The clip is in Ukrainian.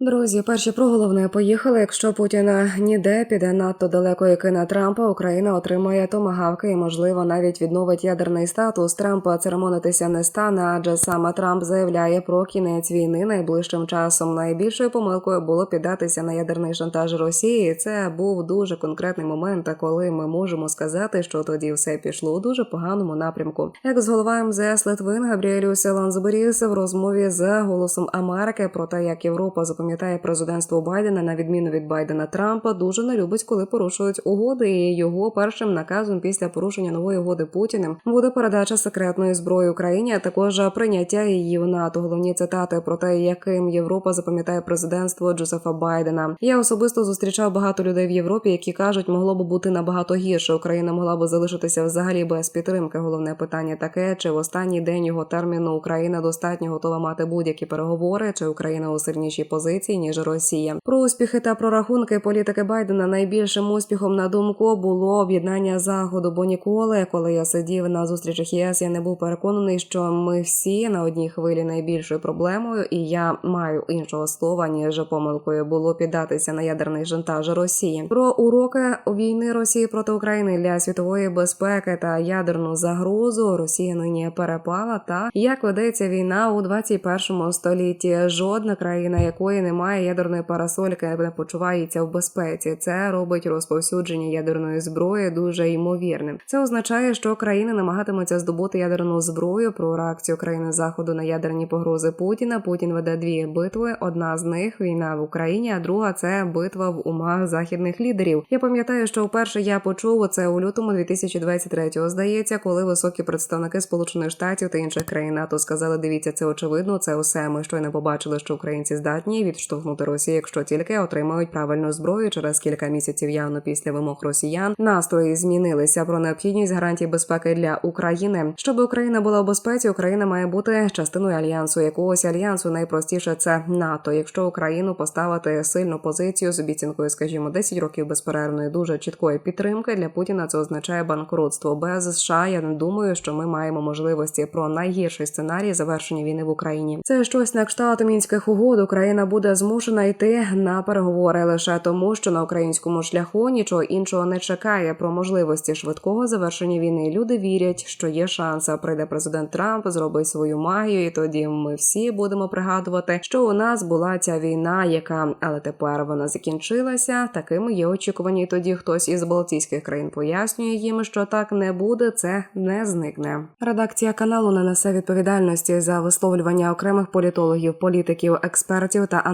Друзі, перші про головне поїхали. Якщо Путіна ніде піде надто далеко і кине Трампа, Україна отримає томагавки і, можливо, навіть відновить ядерний статус. Трампа церемонитися не стане, адже саме Трамп заявляє про кінець війни найближчим часом. Найбільшою помилкою було піддатися на ядерний шантаж Росії. Це був дуже конкретний момент, коли ми можемо сказати, що тоді все пішло у дуже поганому напрямку. Як з голова МЗС Литвин Габріелюс Лансберіс в розмові з голосом Америки про те, як Європа запам'ятає президентство Байдена на відміну від Байдена Трампа, дуже не любить, коли порушують угоди. І його першим наказом після порушення нової угоди Путіним буде передача секретної зброї Україні, а також прийняття її в НАТО. Головні цитати про те, яким Європа запам'ятає президентство Джозефа Байдена. Я особисто зустрічав багато людей в Європі, які кажуть, могло б бути набагато гірше. Україна могла б залишитися взагалі без підтримки. Головне питання таке: чи в останній день його терміну Україна достатньо готова мати будь-які переговори, чи Україна у сильнішій позиції ніж Росія. Про успіхи та прорахунки політики Байдена найбільшим успіхом на думку було об'єднання заходу. Бо ніколи, коли я сидів на зустрічах ЄС, я не був переконаний, що ми всі на одній хвилі найбільшою проблемою, і я маю іншого слова ніж помилкою було піддатися на ядерний шантаж Росії. Про уроки війни Росії проти України для світової безпеки та ядерну загрозу Росія нині перепала. Та як ведеться війна у 21 столітті. Жодна країна, якої немає ядерної парасольки, не почувається в безпеці. Це робить розповсюдження ядерної зброї дуже ймовірним. Це означає, що країни намагатимуться здобути ядерну зброю. Про реакцію країни заходу на ядерні погрози Путіна. Путін веде дві битви. Одна з них війна в Україні, а друга це битва в умах західних лідерів. Я пам'ятаю, що вперше я почув це у лютому 2023-го, Здається, коли високі представники Сполучених Штатів та інших країн НАТО сказали: дивіться, це очевидно. Це усе. Ми щойно побачили, що українці здатні відштовхнути Росію, якщо тільки отримають правильну зброю через кілька місяців явно після вимог росіян. Настрої змінилися про необхідність гарантій безпеки для України. Щоб Україна була у безпеці, Україна має бути частиною альянсу. Якогось альянсу найпростіше це НАТО. Якщо Україну поставити сильну позицію з обіцянкою, скажімо, 10 років безперервної, дуже чіткої підтримки для Путіна, це означає банкрутство. Без США я не думаю, що ми маємо можливості про найгірший сценарій завершення війни в Україні. Це щось на кшталт мінських угод. Україна буде змушена йти на переговори лише тому, що на українському шляху нічого іншого не чекає про можливості швидкого завершення війни. Люди вірять, що є шанс. Прийде президент Трамп, зробить свою магію, і тоді ми всі будемо пригадувати, що у нас була ця війна, яка але тепер вона закінчилася. Такими є очікування. І тоді хтось із Балтійських країн пояснює їм, що так не буде. Це не зникне. Редакція каналу не несе відповідальності за висловлювання окремих політологів, політиків, експертів та